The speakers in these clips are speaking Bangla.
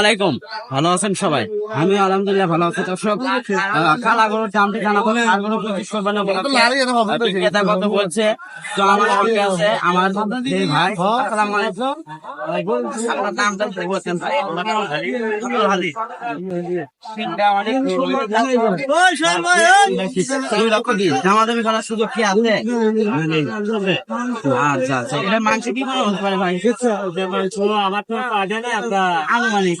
আলাইকুম। ভালো আছেন সবাই? আমি আলহামদুলিল্লাহ ভালো আছি। দর্শক কালা গরুর দামটি জানাব আর গরু পঁচিশ করবেন ক্রেতা কত বলছে? তো আমার সঙ্গে আছে আমার ভাই। আসসালামু আলাইকুম। আপনার বলছেন ভাই। করার সুযোগ কি আছে? আচ্ছা আচ্ছা। এটা মাংস কি করে হতে পারে ভাই? আমার তো কাজে না আনুমানিক আনুমানিক।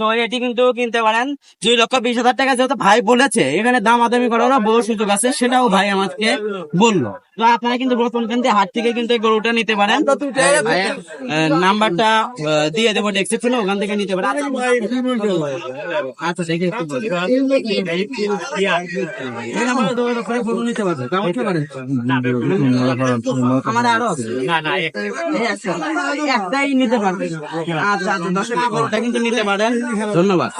তো এটি কিন্তু কিনতে পারেন দুই লক্ষ বিশ হাজার টাকা যেহেতু ভাই বলেছে এখানে দামাদামি করারও বহু সুযোগ আছে সেটাও ভাই আমাকে বলল তো আপনারা কিন্তু বর্তমান হাট থেকে কিন্তু গরুটা নিতে পারেন নাম্বারটা দিয়ে দেবো ডেসক্রিপশনে ওখান থেকে নিতে পারেন আচ্ছা দেখে নিতে পারবে আমার আরও। একটাই নিতে পারবে আচ্ছা আচ্ছা দশ টাকা গরুটা কিন্তু নিতে পারেন ধন্যবাদ।